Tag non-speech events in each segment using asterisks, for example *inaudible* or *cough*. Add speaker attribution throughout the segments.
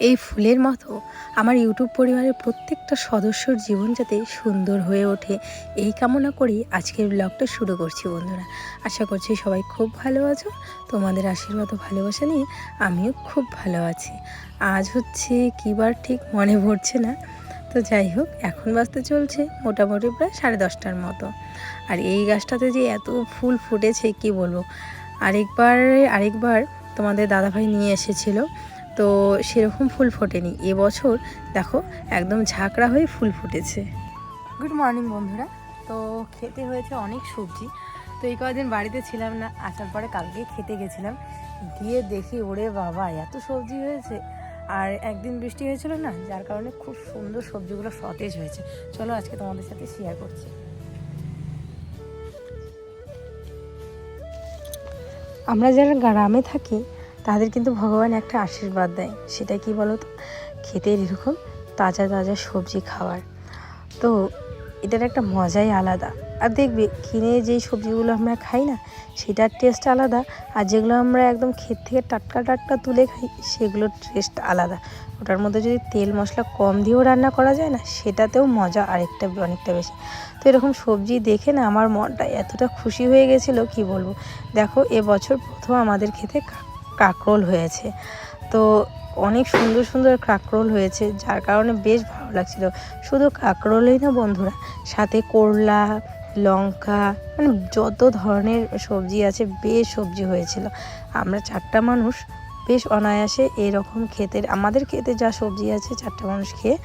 Speaker 1: এই ফুলের মতো আমার ইউটিউব পরিবারের প্রত্যেকটা সদস্যর জীবন যাতে সুন্দর হয়ে ওঠে, এই কামনা করেই আজকের ব্লগটা শুরু করছি বন্ধুরা। আশা করছি সবাই খুব ভালো আছো। তোমাদের আশীর্বাদ ভালোবাসা নিয়ে আমিও খুব ভালো আছি। আজ হচ্ছে কী বার ঠিক মনে পড়ছে না? তো যাই হোক, এখন বাজতে চলছে মোটামুটি প্রায় সাড়ে দশটার মতো। আর এই গাছটাতে যে এত ফুল ফুটেছে কি বলব? আরেকবার আরেকবার তোমাদের দাদাভাই নিয়ে এসেছিল। তো সেরকম ফুল ফোটেনি। এবছর দেখো একদম ঝাঁকড়া হয়ে ফুল ফুটেছে। গুড মর্নিং বন্ধুরা। তো খেতে হয়েছে অনেক সবজি। তো এই কয়েকদিন বাড়িতে ছিলাম না, আসার পরে কালকে খেতে গেছিলাম। গিয়ে দেখি, ওরে বাবা, এত সবজি হয়েছে। আর একদিন বৃষ্টি হয়েছিল না, যার কারণে খুব সুন্দর সবজিগুলো সতেজ হয়েছে। চলো আজকে তোমাদের সাথে শেয়ার করছি। আমরা যারা গ্রামে থাকি তাদের কিন্তু ভগবান একটা আশীর্বাদ দেয়। সেটা কি বলো তো খেতে এরকম তাজা তাজা সবজি খাওয়ার। তো এটার একটা মজাই আলাদা। আর দেখবে কিনে যেই সবজিগুলো আমরা খাই না, সেটার টেস্ট আলাদা। আর যেগুলো আমরা একদম ক্ষেত থেকে টাটকা টাটকা তুলে খাই, সেগুলোর টেস্ট আলাদা। ওটার মধ্যে যদি তেল মশলা কম দিয়েও রান্না করা যায় না, সেটাতেও মজা আরেকটা, অনেকটা বেশি। তো এরকম সবজি দেখে না আমার মনটা এতটা খুশি হয়ে গেছিল, কি বলব? দেখো, এবছর প্রথম আমাদের খেতে কাকরোল হয়েছে। তো অনেক সুন্দর সুন্দর কাকরোল হয়েছে, যার কারণে বেশ ভালো লাগছিল। শুধু কাকরোলই না বন্ধুরা, সাথে করলা, লঙ্কা মানে যত ধরনের সবজি আছে, বেশ সবজি হয়েছিল। আমরা চারটা মানুষ বেশ অনায়াসে এরকম খেতে আমাদের খেতে যা সবজি আছে চারটা মানুষ খেয়ে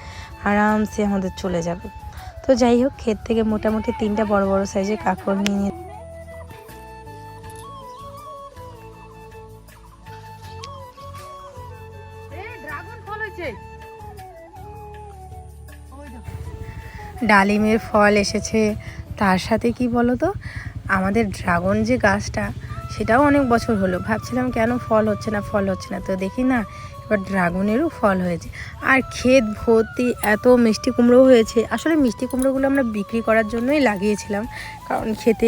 Speaker 1: আরামসে আমাদের চলে যাবে। তো যাই হোক, ক্ষেত থেকে মোটামুটি তিনটা বড় বড় সাইজের কাকড় নিয়ে ডালিমের ফল এসেছে। তার সাথে কি বলো তো আমাদের ড্রাগন যে গাছটা, সেটাও অনেক বছর হলো। ভাবছিলাম কেন ফল হচ্ছে না, ফল হচ্ছে না। তো দেখি না, এবার ড্রাগনেরও ফল হয়েছে। আর ক্ষেত ভর্তি এত মিষ্টি কুমড়ো হয়েছে। আসলে মিষ্টি কুমড়োগুলো আমরা বিক্রি করার জন্যই লাগিয়েছিলাম। কারণ খেতে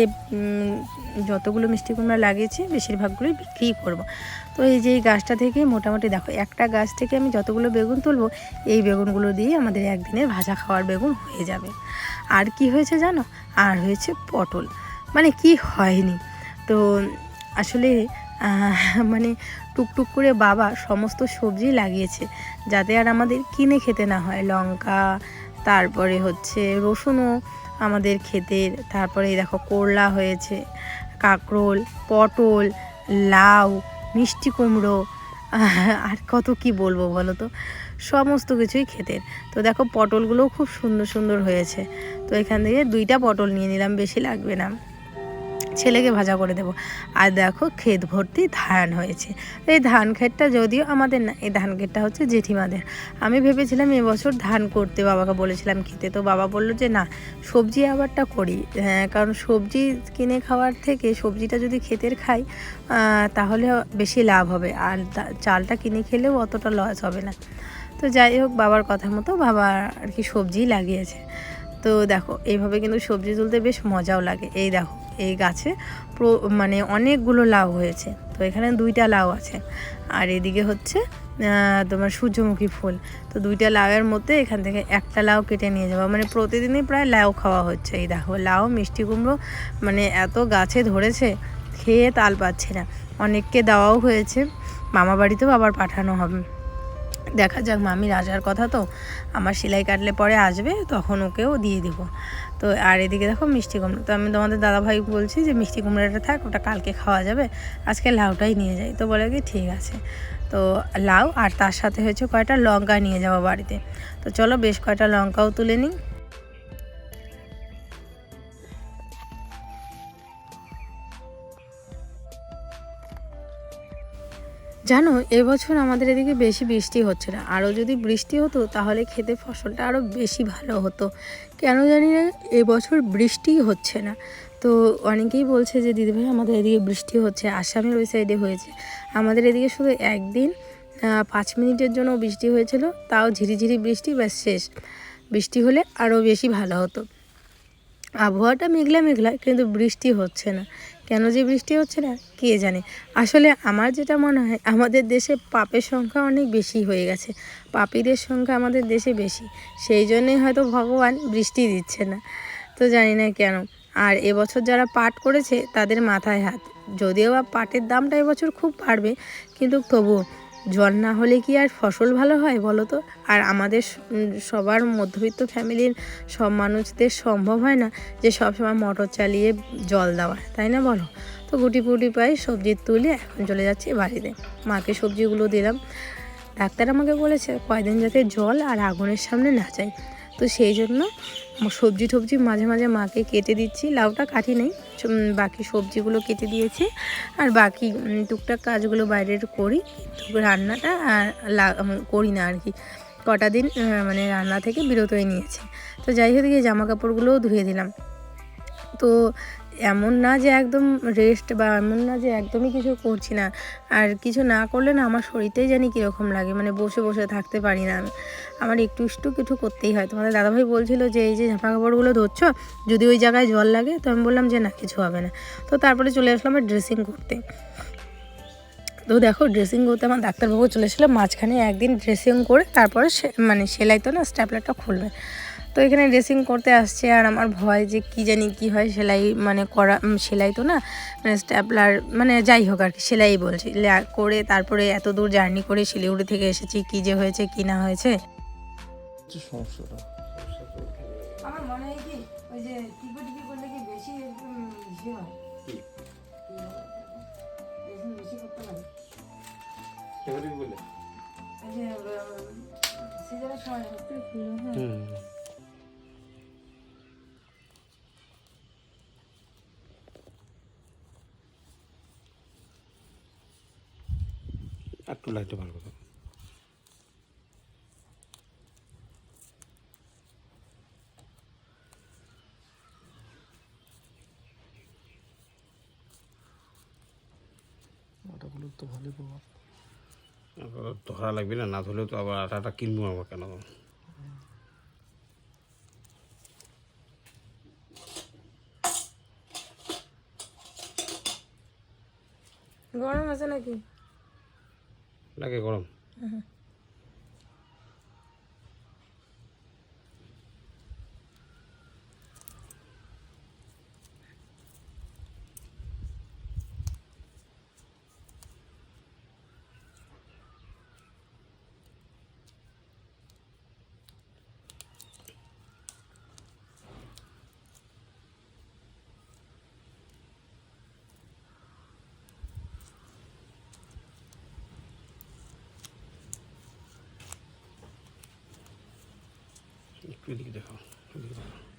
Speaker 1: যতগুলো মিষ্টি কুমড়া লাগিয়েছি, বেশিরভাগগুলোই বিক্রি করব। তো এই যে গাছটা থেকে মোটামুটি দেখো, একটা গাছ থেকে আমি যতগুলো বেগুন তুলবো, এই বেগুনগুলো দিয়ে আমাদের একদিনের ভাজা খাওয়ার বেগুন হয়ে যাবে। আর কি হয়েছে জানো? আর হয়েছে পটল। মানে কি হয়নি? তো আসলে মানে টুকটুক করে বাবা সমস্ত সবজি লাগিয়েছে, যাতে আর আমাদের কিনে খেতে না হয়। লঙ্কা, তারপরে হচ্ছে রসুনও আমাদের ক্ষেতের, তারপরে দেখো, করলা হয়েছে, কাঁকরোল, পটল, লাউ মিষ্টি কুমড়ো আর কত কি বলব বলো তো সমস্ত কিছুই খেতে তো দেখো পটলগুলোও খুব সুন্দর সুন্দর হয়েছে। তো এখান থেকে দুইটা পটল নিয়ে নিলাম, বেশি লাগবে না। ছেলেকে ভাজা করে দেব। আর দেখো ক্ষেত ভর্তি ধান হয়েছে। এই ধান ক্ষেতটা যদিও আমাদের না, এই ধান ক্ষেতটা হচ্ছে জেঠিমাদের। আমি ভেবেছিলাম এবছর ধান করতে বাবাকে বলেছিলাম খেতে। তো বাবা বলল যে, না, সবজি আবারটা করি। হ্যাঁ কারণ সবজি কিনে খাওয়ার থেকে সবজিটা যদি ক্ষেতের খাই তাহলে বেশি লাভ হবে। আর চালটা কিনে খেলেও অতটা লস হবে না। তো যাই হোক, বাবার কথা মতো বাবা আর কি সবজি লাগিয়েছে। তো দেখো এইভাবে কিন্তু সবজি তুলতে বেশ মজাও লাগে। এই দেখো, এই গাছে মানে অনেকগুলো লাউ হয়েছে। তো এখানে দুইটা লাউ আছে। আর এদিকে হচ্ছে তোমার সূর্যমুখী ফুল। তো দুইটা লাউয়ের মধ্যে এখান থেকে একটা লাউ কেটে নিয়ে যাব। মানে প্রতিদিনই প্রায় লাউ খাওয়া হচ্ছে। এই দেখো, লাউ, মিষ্টি কুমড়ো মানে এত গাছে ধরেছে, খেয়ে তাল পাচ্ছে না। অনেককে দেওয়াও হয়েছে। মামা বাড়িতেও আবার পাঠানো হবে। দেখা যাক, মামির আসার কথা তো। আমার সেলাই কাটলে পরে আসবে, তখন ওকেও দিয়ে দিব। তো আর এদিকে দেখো মিষ্টি কুমড়ো। তো আমি তোমাদের দাদাভাই বলছি যে, মিষ্টি কুমড়োটা থাক, ওটা কালকে খাওয়া যাবে। আজকে লাউটাই নিয়ে যাই। তো বলে কি, ঠিক আছে। তো লাউ আর তার সাথে হয়েছে কয়টা? লঙ্কা নিয়ে যাব বাড়িতে। তো চলো বেশ কয়টা লঙ্কাও তুলে নিই। জানো, এবছর আমাদের এদিকে বেশি বৃষ্টি হচ্ছে না। আরও যদি বৃষ্টি হতো, তাহলে খেতে ফসলটা আরও বেশি ভালো হতো। কেন জানি না, এবছর বৃষ্টিই হচ্ছে না। তো অনেকেই বলছে যে দিদিভাই আমাদের এদিকে বৃষ্টি হচ্ছে। আসামের ওই সাইডে হয়েছে। আমাদের এদিকে শুধু একদিন পাঁচ মিনিটের জন্য বৃষ্টি হয়েছিল, তাও ঝিরিঝিরি বৃষ্টি, ব্যাস শেষ। বৃষ্টি হলে আরও বেশি ভালো হতো। আবহাওয়াটা মেঘলা মেঘলা, কিন্তু বৃষ্টি হচ্ছে না। কেন যে বৃষ্টি হচ্ছে না, কে জানে? আসলে আমার যেটা মনে হয়, আমাদের দেশে পাপের সংখ্যা অনেক বেশি হয়ে গেছে। পাপীদের সংখ্যা আমাদের দেশে বেশি। সেই জন্যে হয়তো ভগবান বৃষ্টি দিচ্ছে না। তো জানি না কেন। আর এবছর যারা পাট করেছে, তাদের মাথায় হাত। যদিও বা পাটের দামটা এবছর খুব বাড়বে, কিন্তু তবুও জল না হলে কি আর ফসল ভালো হয় বলো তো? আর আমাদের সবার মধ্যবিত্ত ফ্যামিলির সব মানুষদের সম্ভব হয় না যে সবসময় মোটর চালিয়ে জল দেওয়া, তাই না বলো? তো গুটি ফুটি পাই সবজি তুলে এখন চলে যাচ্ছি বাড়িতে। মাকে সবজিগুলো দিলাম। ডাক্তার আমাকে বলেছে কয়দিন যাতে জল আর আগুনের সামনে না যায়। তো সেই জন্য সবজি টবজি মাঝে মাঝে মাকে কেটে দিচ্ছি। লাউটা কাটি নেই বাকি সবজিগুলো কেটে দিয়েছি। আর বাকি টুকটাক কাজগুলো বাইরের করি। রান্নাটা আর করি না আর কি। কটা দিন মানে রান্না থেকে বিরত হয়ে নিয়েছি। তো যাই হোক গিয়ে জামা কাপড়গুলোও ধুয়ে দিলাম। তো এমন না যে একদম রেস্ট বা এমন না যে একদমই কিছু করছি না। আর কিছু না করলে না আমার শরীরটাই জানি কীরকম লাগে মানে বসে বসে থাকতে পারি না। আমি আমার একটু একটু কিছু করতেই হয়। তোমাদের দাদাভাই বলছিল যে, এই যে জামা কাপড়গুলো ধরছ, যদি ওই জায়গায় জল লাগে, তো আমি বললাম যে, না, কিছু হবে না। তো তারপরে চলে আসলাম আমার ড্রেসিং করতে। তো দেখো ড্রেসিং করতে আমার ডাক্তারবাবু চলে মাঝখানে একদিন ড্রেসিং করে তারপরে মানে সেলাই তো না স্ট্যাপলারটা খুলবে। তো এখানে ড্রেসিং করতে আসছে আর আমার ভয় যে কি জানি কি হয় সেলাই মানে করা সেলাই তো না মানে স্ট্যাপলার মানে যাই হোক আর কি সেলাই বলছি। লে- করে তারপরে এত দূর জার্নি করে শিলিগুড়ি থেকে এসেছি কি যে হয়েছে কি না হয়েছে।
Speaker 2: সমস্যাটা?
Speaker 1: আমার মনে হয় কি ওই যে টিপে টিপি করলে কি বেশি বেশি হয়? বেশি করতে লাগে
Speaker 3: বলে
Speaker 1: ওই যে সিজারের সময় হচ্ছে হ্যাঁ।
Speaker 3: একটু লাইটটা ভালো কথা
Speaker 2: আটাগুলো তো ভালোই পাওয়া
Speaker 3: ধরা লাগবে না না ধরলেও তো আবার আটাটা কিনবো আমার কেন?
Speaker 1: গরম আছে নাকি?
Speaker 3: লাগে গরম একটু এদিকে দেখো এদিকে দেখো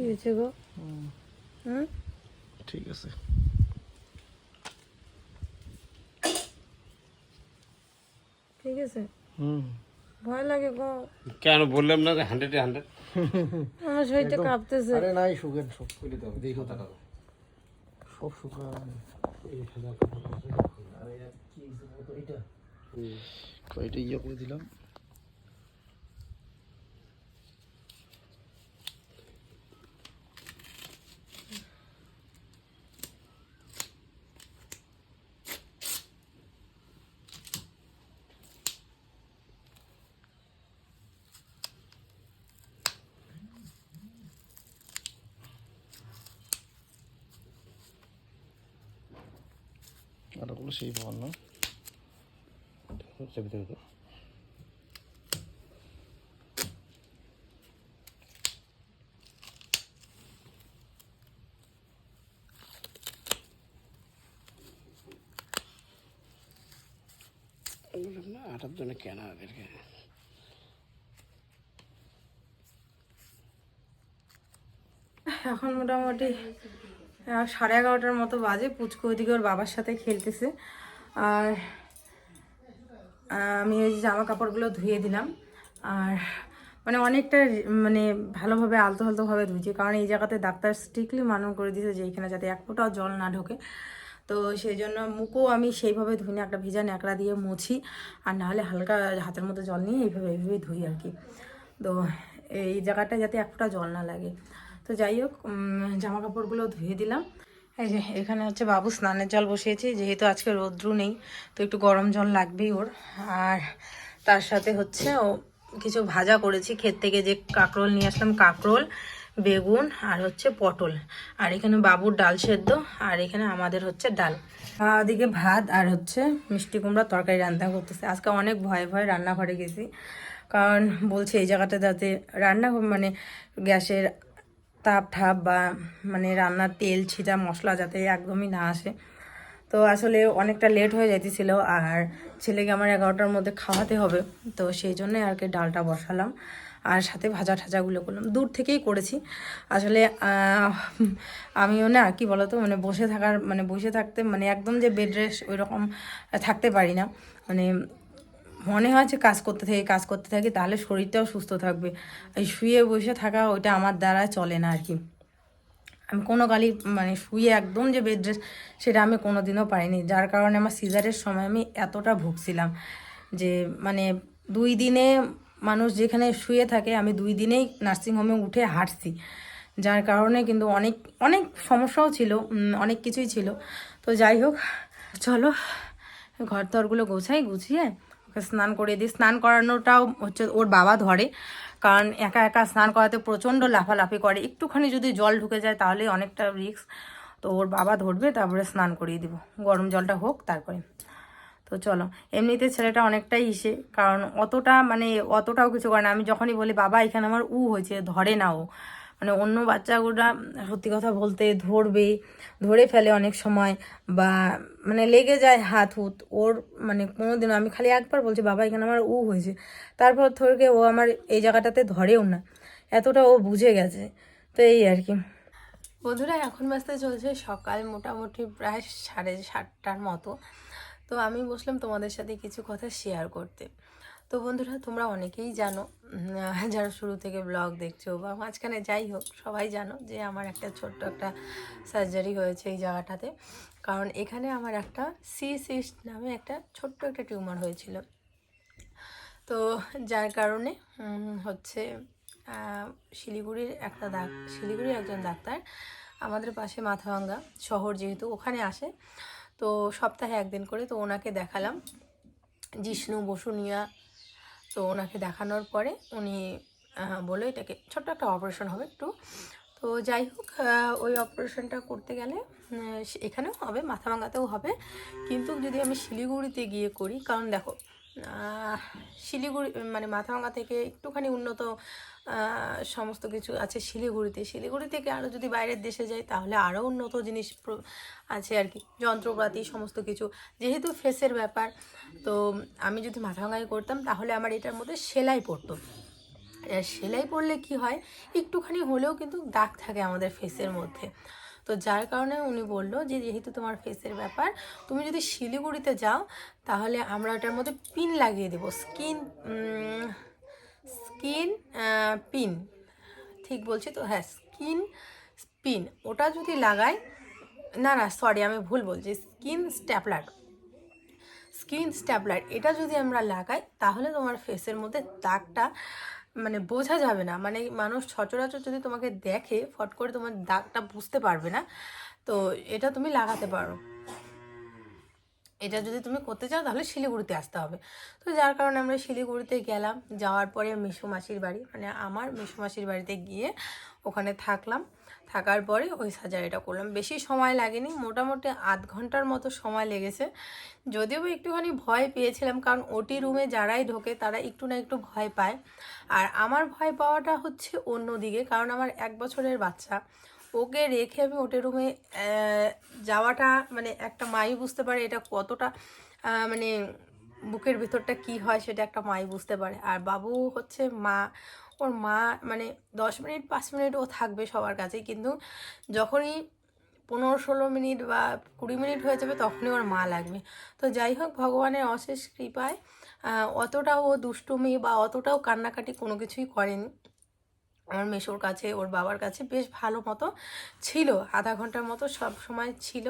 Speaker 1: কি হয়েছে গো। হুম।
Speaker 2: ঠিক আছে।
Speaker 1: ঠিক আছে?
Speaker 2: হুম।
Speaker 1: ভয় লাগে গো।
Speaker 3: কেন বললাম না যে হান্ড্রেডে হান্ড্রেড
Speaker 1: আমার শরীরটা কাঁপতেছে।
Speaker 2: আরে নাই শুকেন সব দেখো সব শুকান কয়টা ইয়ে করে দিলাম? আটাগুলো সেই পাওয়ার না
Speaker 3: চেপে দেবে তো বললাম না আটার জন্য কেনা এদেরকে
Speaker 1: এখন মোটামুটি আহ, সাড়ে এগারোটার মতো বাজে, পুচকু ওইদিকে ওর বাবার সাথে খেলতেছে। আর আমি ওই জামা কাপড়গুলো ধুয়ে দিলাম। আর মানে অনেকটা মানে ভালোভাবে আলতো আলতোভাবে ধুয়েছি। কারণ এই জায়গাতে ডাক্তার স্ট্রিক্টলি মানন করে দিয়েছে যে এখানে যাতে এক ফোঁটাও জল না ঢোকে। তো সেই জন্য মুখও আমি সেইভাবে ধুই না, একটা ভিজা ন্যাকড়া দিয়ে মুছি। আর নাহলে হালকা হাতের মতো জল নিয়ে এইভাবে এইভাবে ধুই আর কি। তো এই জায়গাটা যাতে এক ফোঁটা জল না লাগে। তো যাই হোক জামা কাপড়গুলো ধুয়ে দিলাম। এই যে এখানে হচ্ছে বাবু স্নানের জল বসিয়েছি, যেহেতু আজকে রৌদ্রু নেই, তো একটু গরম জল লাগবেই ওর। আর তার সাথে হচ্ছে ও কিছু ভাজা করেছি, ক্ষেত থেকে যে কাঁকরোল নিয়ে আসলাম, কাঁকরোল, বেগুন আর হচ্ছে পটল। আর এখানে বাবুর ডাল সেদ্ধ, আর এখানে আমাদের হচ্ছে ডাল। ওদিকে ভাত আর হচ্ছে মিষ্টি কুমড়া তরকারি রান্না করতেছে। আজকে অনেক ভয়ে ভয়ে রান্নাঘরে গেছি, কারণ বলছে এই জায়গাটা যাতে রান্না মানে গ্যাসের তাপ ঠাপ বা মানে রান্নার তেল, ছিটা, মশলা যাতে একদমই না আসে। তো আসলে অনেকটা লেট হয়ে যাইতেছিল আর ছেলেকে আমার এগারোটার মধ্যে খাওয়াতে হবে। তো সেই জন্য আর কি ডালটা বসালাম আর সাথে ভাজা ঠাজাগুলো করলাম। দূর থেকেই করেছি। আসলে আমিও না কি বলতো মানে বসে থাকার মানে বসে থাকতে মানে একদম যে বেড রেস্ট ওই রকম থাকতে পারি না। মানে মনে হয় যে কাজ করতে থাকি, কাজ করতে থাকি, তাহলে শরীরটাও সুস্থ থাকবে। এই শুয়ে বসে থাকা ওইটা আমার দ্বারা চলে না আর কি আমি কোনো কালই মানে শুয়ে একদম যে বেড রেস্ট সেটা আমি কোনো দিনও পাইনি যার কারণে আমার সিজারের সময় আমি এতটা ভুগছিলাম যে মানে দুই দিনে মানুষ যেখানে শুয়ে থাকে, আমি দুই দিনেই নার্সিংহোমে উঠে হাঁটছি। যার কারণে কিন্তু অনেক অনেক সমস্যাও ছিল অনেক কিছুই ছিল। তো যাই হোক, চলো ঘর দরগুলো গোছাই, গুছিয়ে ওকে স্নান করে দিই। স্নান করানোটাও হচ্ছে ওর বাবা ধরে, কারণ একা একা স্নান করাতে প্রচণ্ড লাফালাফি করে। একটুখানি যদি জল ঢুকে যায় তাহলে অনেকটা রিস্ক। তো ওর বাবা ধরবে, তারপরে স্নান করিয়ে দিব। গরম জলটা হোক, তারপরে। তো চলো, এমনিতে ছেলেটা অনেকটাই ইসে, কারণ অতটা মানে অতটাও কিছু করে না। আমি যখনই বলি, বাবা, এখানে আমার উ হয়েছে, ধরে না ও। মানে অন্য বাচ্চাগুলা সত্যি কথা বলতে ধরবে, ধরে ফেলে অনেক সময় বা মানে লেগে যায় হাত হুত। ওর মানে কোনোদিনও আমি খালি একবার বলছি, বাবা, এখানে আমার উ হয়েছে। তারপর থেকে ও আমার এই জায়গাটাতে ধরেও না। এতটা ও বুঝে গেছে। তো এই আর কি। বন্ধুরা, এখন বাজতে চলছে সকাল মোটামুটি প্রায় সাড়ে সাতটার মতো। তো আমি বসলাম তোমাদের সাথে কিছু কথা শেয়ার করতে। তো বন্ধুরা, তোমরা অনেকেই জানো যারা শুরু থেকে ব্লগ দেখছ বা মাঝখানে যাই হোক, সবাই জানো যে আমার একটা ছোট্ট একটা সার্জারি হয়েছে এই জায়গাটাতে। কারণ এখানে আমার একটা সি সিস্ট নামে একটা ছোট্ট একটা টিউমার হয়েছিল। তো যার কারণে হচ্ছে শিলিগুড়ির একটা ডাক, শিলিগুড়ির একজন ডাক্তার আমাদের পাশে মাথাভাঙ্গা শহর যেহেতু ওখানে আসে, তো সপ্তাহে একদিন করে তো ওনাকে দেখালাম। জিষ্ণু বসুনিয়া তো ওনাকে দেখানোর পরে উনি বলে এটাকে ছোট্ট একটা অপারেশন হবে একটু। তো যাই হোক ওই অপারেশনটা করতে গেলে এখানেও হবে মাথা ভাঙাতেও হবে। কিন্তু যদি আমি শিলিগুড়িতে গিয়ে করি, কারণ দেখো শিলিগুড়ি মানে মাথাভাঙা থেকে একটুখানি উন্নত সমস্ত কিছু আছে শিলিগুড়িতে। শিলিগুড়ি থেকে আরও যদি বাইরের দেশে যাই, তাহলে আরও উন্নত জিনিস আছে আর কি। যন্ত্রপাতি, সমস্ত কিছু। যেহেতু ফেসের ব্যাপার, তো আমি যদি মাথাভাঙায় করতাম, তাহলে আমার এটার মধ্যে সেলাই পড়তো। সেলাই পড়লে কি হয়, একটুখানি হলেও কিন্তু দাগ থাকে আমাদের ফেসের মধ্যে। তো যার কারণে উনি বলল যে, যেহেতু তোমার ফেসের ব্যাপার, তুমি যদি শিলিগুড়িতে যাও, তাহলে আমরা ওটার মধ্যে পিন লাগিয়ে দেবো। স্কিন স্কিন পিন ঠিক বলছি তো? হ্যাঁ স্কিন পিন ওটা যদি লাগাই, না না সরি আমি ভুল বলছি। স্কিন স্ট্যাপলার স্কিন স্ট্যাপলার এটা যদি আমরা লাগাই, তাহলে তোমার ফেসের মধ্যে দাগটা মানে বোঝা যাবে না। মানে মানুষ সচরাচর যদি তোমাকে দেখে, ফট করে তোমার দাগটা বুঝতে পারবে না, তো এটা তুমি লাগাতে পারো। এটা যদি তুমি করতে চাও, তাহলে শিলিগুড়িতে আসতে হবে। তো যার কারণে আমরা শিলিগুড়িতে গেলাম। যাওয়ার পরে মিশু মাসির বাড়ি মানে আমার মিশু মাসির বাড়িতে গিয়ে ওখানে থাকলাম। থাকার পরে ওই সার্জারিটা করলাম। বেশি সময় লাগেনি, মোটামুটি আধ ঘণ্টার মতো সময় লেগেছে। যদিও একটুখানি ভয় পেয়েছিলাম, কারণ ওটি রুমে যারাই ঢোকে তারা একটু না একটু ভয় পায়। আর আমার ভয় পাওয়াটা হচ্ছে অন্যদিকে কারণ আমার এক বছরের বাচ্চা। ওকে রেখে আমি ওটি রুমে যাওয়াটা মানে একটা মাই বুঝতে পারে এটা কতটা মানে বুকের ভিতরটা কি হয় সেটা একটা মাই বুঝতে পারে। আর বাবু হচ্ছে মা ওর মা মানে দশ মিনিট, পাঁচ মিনিট ও থাকবে সবার কাছে কিন্তু যখনই পনেরো, ষোলো মিনিট বা কুড়ি মিনিট হয়ে যাবে তখনই ওর মা লাগবে। তো যাই হোক, ভগবানের অশেষ কৃপায় অতটাও ও দুষ্টুমি বা অতটাও কান্নাকাটি কোনো কিছুই করেনি। আমার মেশোর কাছে, ওর বাবার কাছে বেশ ভালো মতো ছিল, আধা ঘণ্টার মতো সব সময় ছিল।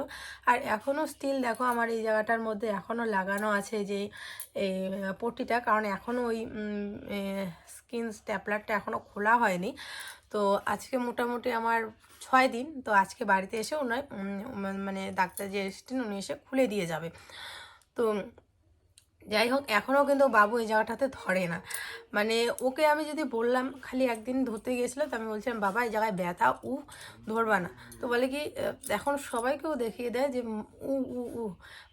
Speaker 1: আর এখনও স্টিল দেখো আমার এই জায়গাটার মধ্যে এখনও লাগানো আছে যে এই পট্টিটা। কারণ এখনও ওই স্কিন স্ট্যাপলারটা এখনও খোলা হয়নি। তো আজকে মোটামুটি আমার ছয় দিন, তো আজকে বাড়িতে এসে ওনার মানে ডাক্তার যে এসেছেন, উনি এসে খুলে দিয়ে যাবে। তো যাই হোক, এখনও কিন্তু বাবু এই জায়গাটাতে ধরে না। মানে ওকে আমি যদি বললাম, খালি একদিন ধরতে গিয়েছিল, তো আমি বলছিলাম, বাবা, এই জায়গায় ব্যথা উ ধরবা না। তো বলে কি এখন সবাইকেও দেখিয়ে দেয় যে উ উ উ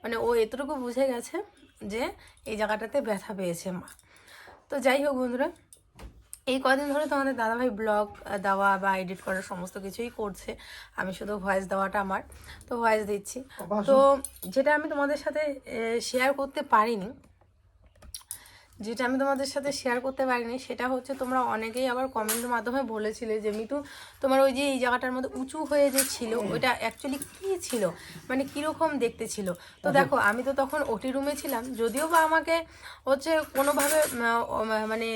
Speaker 1: মানে ও এতটুকু বুঝে গেছে যে, এই জায়গাটাতে ব্যথা পেয়েছে মা। তো যাই হোক বন্ধুরা এই কদিন ধরে তোমাদের দাদাভাই ব্লগ দেওয়া বা এডিট করার সমস্ত কিছুই করছে। আমি শুধু ভয়েস দেওয়াটা আমার। তো ভয়েস দিচ্ছি। তো যেটা আমি তোমাদের সাথে শেয়ার করতে পারিনি যেটা আমি তোমাদের সাথে শেয়ার করতে পারিনি, সেটা হচ্ছে তোমরা অনেকেই আবার কমেন্টের মাধ্যমে বলেছিলে যে মিতু তোমার ওই যে এই জায়গাটার মধ্যে উঁচু হয়ে যে ছিল, ওইটা অ্যাকচুয়ালি কী ছিল? মানে কীরকম দেখতে ছিল? তো দেখো, আমি তো তখন ওটি রুমে ছিলাম, যদিও বা আমাকে হচ্ছে কোনোভাবে মানে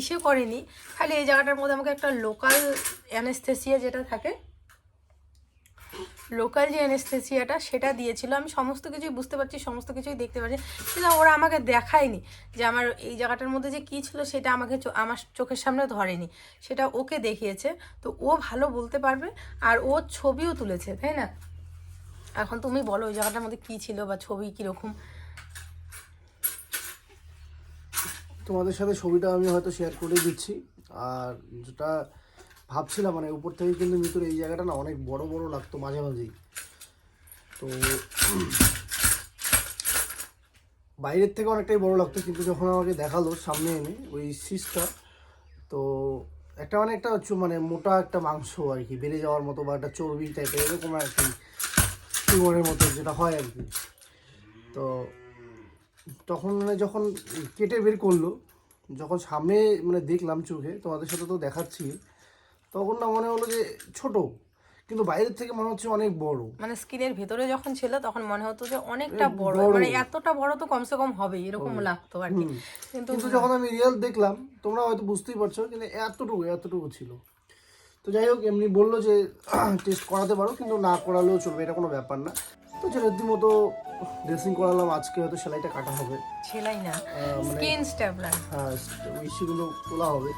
Speaker 1: ইসে করেনি, খালি এই জায়গাটার মধ্যে আমাকে একটা লোকাল অ্যানেস্থেসিয়া যেটা থাকে লোকাল যে অ্যানেস্থেসিয়াটা সেটা দিয়েছিল। আমি সমস্ত কিছুই বুঝতে পারছি, সমস্ত কিছুই দেখতে পাচ্ছি কিন্তু ওরা আমাকে দেখায়নি যে আমার এই জায়গাটার মধ্যে যে কী ছিল, সেটা আমাকে আমার চোখের সামনে ধরেনি। সেটা ওকে দেখিয়েছে। তো ও ভালো বলতে পারবে, আর ও ছবিও তুলেছে, তাই না? এখন তুমি বলো, ওই জায়গাটার মধ্যে কী ছিল বা ছবি কীরকম?
Speaker 4: তোমাদের সাথে ছবিটা আমি হয়তো শেয়ার করে দিচ্ছি। আর যেটা ভাবছিলাম মানে উপর থেকে কিন্তু ভিতরে এই জায়গাটা না অনেক বড় বড় লাগতো মাঝে মাঝেই। তো বাইরের থেকে অনেকটাই বড় লাগতো, কিন্তু যখন আমাকে দেখাল সামনে এনে, ওই সিসটা তো একটা মানে একটা হচ্ছে মানে মোটা একটা মাংস আর কি, বেড়ে যাওয়ার মতো বা একটা চর্বি টাইপের এরকম আর কি টিউমারের মতো যেটা হয় আর কি। তো তখন মানে যখন কেটে বের করল, যখন সামনে মানে দেখলাম চোখে, তোমাদের সাথে তো দেখাচ্ছি তখন না মনে হলো যে ছোট কিন্তু বাইরের থেকে মনে হচ্ছে অনেক বড়।
Speaker 1: মানে স্কিনের ভেতরে যখন ছিল তখন মনে হতো যে অনেকটা বড়। মানে এতটা বড় তো কমসে কম হবে এরকম লাগতো আর কি। কিন্তু
Speaker 4: যখন আমি রিয়েল দেখলাম তোমরা হয়তো বুঝতেই পারছ কিন্তু এতটুকু এতটুকু ছিল। তো যাই হোক এমনি বলল যে *clears throat* টেস্ট করাতে পারো কিন্তু না করালেও চলবে এটা কোনো ব্যাপার না। তো যে রীতিমতো ড্রেসিং করালাম আজকে হয়তো সেলাইটা কাটা হবে।
Speaker 1: ছেলাই না
Speaker 4: আহ, মানে
Speaker 1: স্কিন স্ট্যাবলার
Speaker 4: হ্যাঁ ইস্যুগুলো তোলা হবে।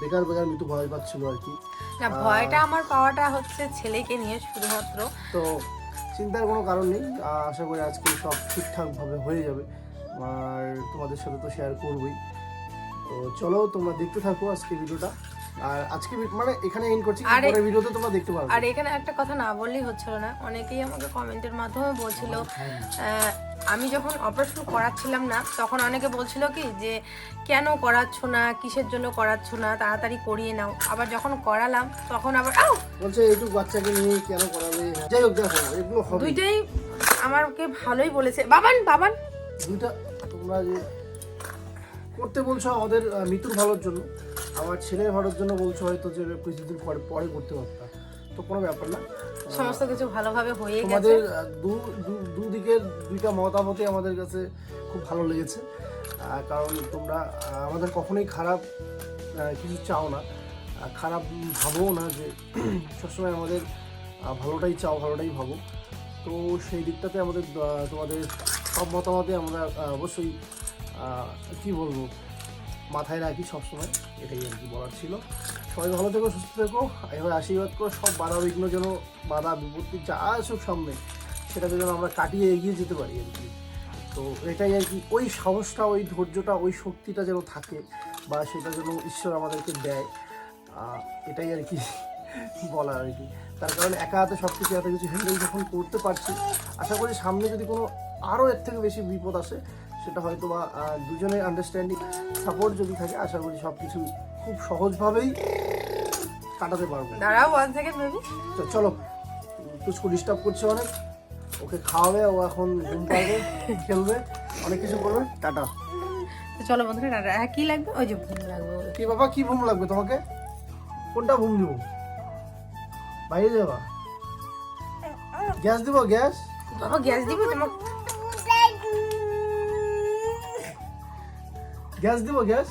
Speaker 4: বেকার বেকার মৃত্যু ভয় পাচ্ছিল আর কি।
Speaker 1: না ভয়টা আমার পাওয়াটা হচ্ছে ছেলেকে নিয়ে শুধুমাত্র।
Speaker 4: তো চিন্তার কোনো কারণ নেই আশা করি আজকে সব ঠিকঠাকভাবে হয়ে যাবে। আর তোমাদের সাথে তো শেয়ার করবই। তো চলো তোমরা দেখতে থাকো আজকে ভিডিওটা। আর আজকে মানে এখানে এন্ড করছি পরের ভিডিওতে তোমরা দেখতে পারবে।
Speaker 1: আর এখানে একটা কথা না বললেই হচ্ছিল না। অনেকেই আমাকে কমেন্টের মাধ্যমে বলছিল। আমি যখন অপারেশন করাচ্ছিলাম না তখন অনেকে বলছিল কি যে কেন করাচ্ছ না? কিসের জন্য করাচ্ছ না? তাড়াতাড়ি করিয়ে নাও। আবার যখন করালাম তখন আবার আউ!
Speaker 4: বলছে এইটুকু বাচ্চাকে নিয়ে কেন করাবে যাই হোক দেখো এগুলো হবে।
Speaker 1: দুইটাই আমাকে ভালোই বলেছে। বাবান বাবান!
Speaker 4: দুইটা তোমরা যে করতে বলছো আমাদের মৃত্যুর ভালোর জন্য। আমার ছেলের ভালোর জন্য বলছো হয়তো যে কিছুদিন পরে পরে করতে পারতাম তো। কোনো ব্যাপার না।
Speaker 1: সমস্ত কিছু ভালোভাবে হয়ে গেছে।
Speaker 4: তোমাদের আহ, দু দুদিকের দুইটা মতামতই আমাদের কাছে খুব ভালো লেগেছে। কারণ তোমরা আমাদের কখনোই খারাপ কিছু চাও না। খারাপ ভাবো না যে *clears throat* সবসময় আমাদের ভালোটাই চাও ভালোটাই ভাবো। তো সেই দিকটাতে আমাদের তোমাদের সব মতামতে আমরা অবশ্যই কি বলব? মাথায় রাখি সবসময়। এটাই আর কি বলার ছিল। সবাই ভালো থেকো, সুস্থ থেকো। এভাবে আশীর্বাদ করো সব বাধা বিঘ্ন যেন, বাধা বিপত্তি যা আসুক সামনে সেটাকে যেন আমরা কাটিয়ে এগিয়ে যেতে পারি আর কি। তো এটাই আর কি, ওই সাহসটা, ওই ধৈর্যটা, ওই শক্তিটা যেন থাকে বা সেটা যেন ঈশ্বর আমাদেরকে দেয় এটাই আর কি *laughs* বলা আর কি। তার কারণে একা হাতে সব কিছু এত কিছু হ্যান্ডেল যখন করতে পারছি, আশা করি সামনে যদি কোনো আরও এর থেকে বেশি বিপদ আসে সেটা হয়তো বা দুজনের আন্ডারস্ট্যান্ডিং সাপোর্ট যদি থাকে আশা করি সব কিছু খুব সহজভাবেই কাটাতে পারব।
Speaker 1: দাঁড়াও ওয়ান সেকেন্ড বেবি
Speaker 4: তো চলো তুচকু ডিস্টার্ব করছে অনেক। ওকে খাওয়াবে ও এখন ঘুম পাবে খেলবে অনেক কিছু করবে। টাটা।
Speaker 1: তো চলো বন্ধুরা টাটা। হ্যাঁ কি লাগবে? ওই যে ঘুম লাগবে।
Speaker 4: কি বাবা কি ঘুম লাগবে তোমাকে? কোনটা ঘুম দিব? বাইরে যাবা? গ্যাস দিব গ্যাস?
Speaker 1: বাবা গ্যাস দিবি তোমার
Speaker 4: গ্যাস দিব গ্যাস